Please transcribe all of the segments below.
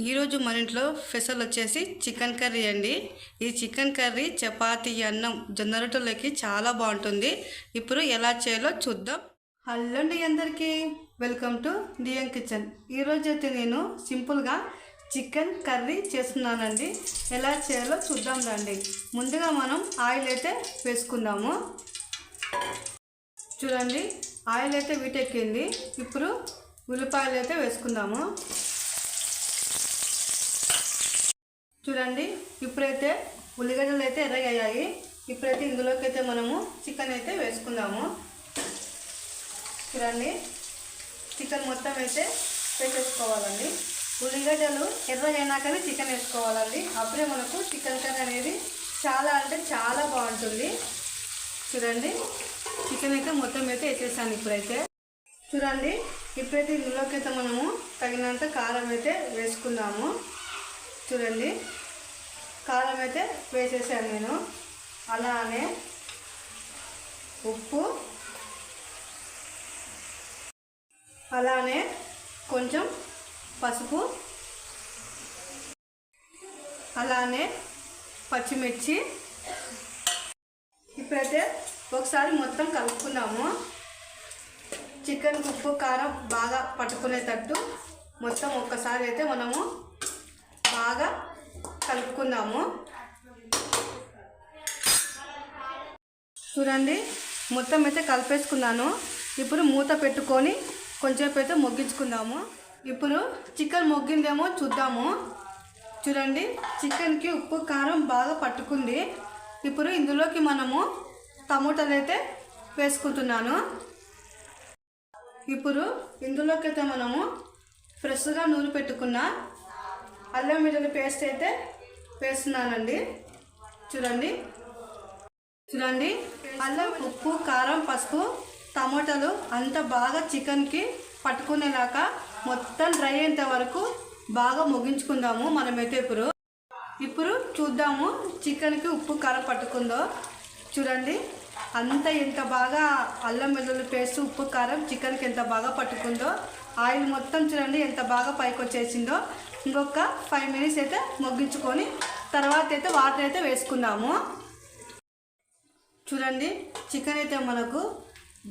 ఈరోజు మన ఇంట్లో స్పెషల్ వచ్చేసి చికెన్ కర్రీ అండి. ఈ చికెన్ కర్రీ చపాతీ అన్నం జొన్న రొట్టెలకి చాలా బాగుంటుంది. ఇప్పుడు ఎలా చేయాలో చూద్దాం. హలో అండి అందరికీ. Welcome to DM kitchen. ఈరోజు అయితే నేను సింపుల్గా చికెన్ కర్రీ చేస్తున్నానండి. ఎలా చేయాలో చూద్దాం రండి. ముందుగా మనం ఆయిల్ అయితే వేసుకుందాము. చూడండి ఆయిల్ అయితే వీటెక్కింది. ఇప్పుడు ఉల్లిపాయలు అయితే వేసుకుందాము. చూడండి ఇప్పుడైతే ఉల్లిగడ్డలు అయితే ఎర్రగయ్యాయి. ఇప్పుడైతే ఇందులోకి అయితే మనము చికెన్ అయితే వేసుకుందాము. చూడండి చికెన్ మొత్తం అయితే వేసేసుకోవాలండి. ఉల్లిగడ్డలు ఎర్రగైనాకనే చికెన్ వేసుకోవాలండి. అప్పుడే మనకు చికెన్ కర్రీ అనేది చాలా అంటే చాలా బాగుంటుంది. చూడండి చికెన్ అయితే మొత్తం అయితే వేసేసాను ఇప్పుడైతే. చూడండి ఇప్పుడైతే ఇందులోకి అయితే మనము తగినంత కారం అయితే వేసుకుందాము. చూడండి. కారం అయితే వేసేసాను నేను. అలానే ఉప్పు. అలానే కొంచెం పసుపు. అలానే పచ్చిమిర్చి. ఇప్పుడైతే ఒకసారి మొత్తం కలుపుకున్నాము చికెన్ ఉప్పు కారం బాగా పట్టుకునేటట్టు మొత్తం ఒక్కసారి అయితే మనము బాగా కలుపుకుందాము. చూడండి మొత్తం అయితే కలిపేసుకున్నాను. ఇప్పుడు మూత పెట్టుకొని కొంచెంసేపు అయితే మొగ్గించుకుందాము. ఇప్పుడు చికెన్ మొగ్గిందేమో చూద్దాము. చూడండి చికెన్కి ఉప్పు కారం బాగా పట్టుకుంది. ఇప్పుడు ఇందులోకి మనము టమోటాలు అయితే వేసుకుంటున్నాను. ఇప్పుడు ఇందులోకి అయితే మనము ఫ్రెష్గా నూనె పెట్టుకున్న అల్లం వెల్లుల్లి పేస్ట్ అయితే వేస్తున్నానండి. చూడండి. చూడండి. అల్లం ఉప్పు కారం పసుపు టమాటాలు అంత బాగా చికెన్కి పట్టుకునేలాగా మొత్తం డ్రై అయ్యేంత వరకు బాగా ముగించుకుందాము మనమైతే ఇప్పుడు. ఇప్పుడు చూద్దాము చికెన్కి ఉప్పు కారం పట్టుకుందో. చూడండి. అంత ఎంత బాగా అల్లం వెల్లుల్లి పేస్ట్ ఉప్పు కారం చికెన్కి ఎంత బాగా పట్టుకుందో. ఆయిల్ మొత్తం చూడండి ఎంత బాగా పైకి వచ్చేసిందో ఇంకొక ఫైవ్ మినిట్స్ అయితే మొగ్గించుకొని తర్వాత అయితే వాటర్ అయితే వేసుకుందాము. చూడండి చికెన్ అయితే మనకు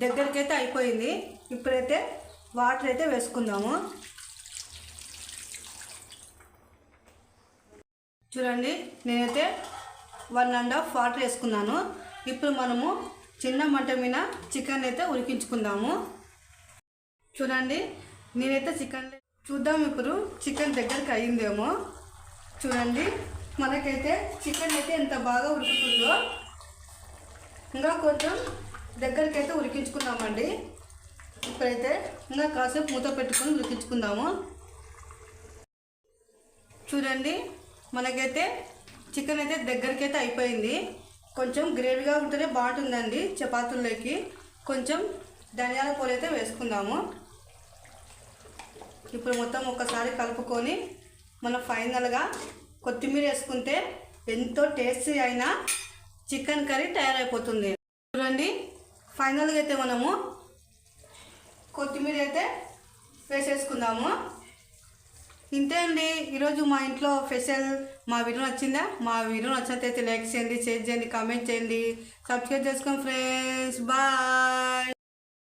దగ్గరికి అయితే అయిపోయింది. ఇప్పుడైతే వాటర్ అయితే వేసుకుందాము. చూడండి నేనైతే వన్ అండ్ హాఫ్ వాటర్ వేసుకున్నాను. ఇప్పుడు మనము చిన్న మంట మీద చికెన్ అయితే ఉడికించుకుందాము. చూడండి నేనైతే చికెన్ చూద్దాం ఇప్పుడు చికెన్ దగ్గరికి అయిందేమో చూడండి మనకైతే చికెన్ అయితే ఎంత బాగా ఉడుకుతుందో. ఇంకా కొంచెం దగ్గరికి అయితే ఉడికించుకుందామండి. ఇప్పుడైతే ఇంకా కాసేపు మూత పెట్టుకొని ఉడికించుకుందాము. చూడండి మనకైతే చికెన్ అయితే దగ్గరికి అయితే అయిపోయింది. కొంచెం గ్రేవీగా ఉంటేనే బాగుంటుందండి చపాతీల్లోకి. కొంచెం ధనియాల పొడి అయితే వేసుకుందాము. ఇప్పుడు మొత్తం ఒకసారి కలుపుకొని మనం ఫైనల్గా కొత్తిమీర వేసుకుంటే ఎంతో టేస్టీ అయిన చికెన్ కర్రీ తయారైపోతుంది. చూడండి ఫైనల్గా అయితే మనము కొత్తిమీర అయితే వేసేసుకుందాము. ఇంతే అండి. ఈరోజు మా ఇంట్లో స్పెషల్ మా వీడియో నచ్చిందా? మా వీడియో నచ్చినట్లయితే లైక్ చేయండి షేర్ చేయండి కామెంట్ చేయండి. సబ్స్క్రైబ్ చేసుకోండి ఫ్రెండ్స్ బాయ్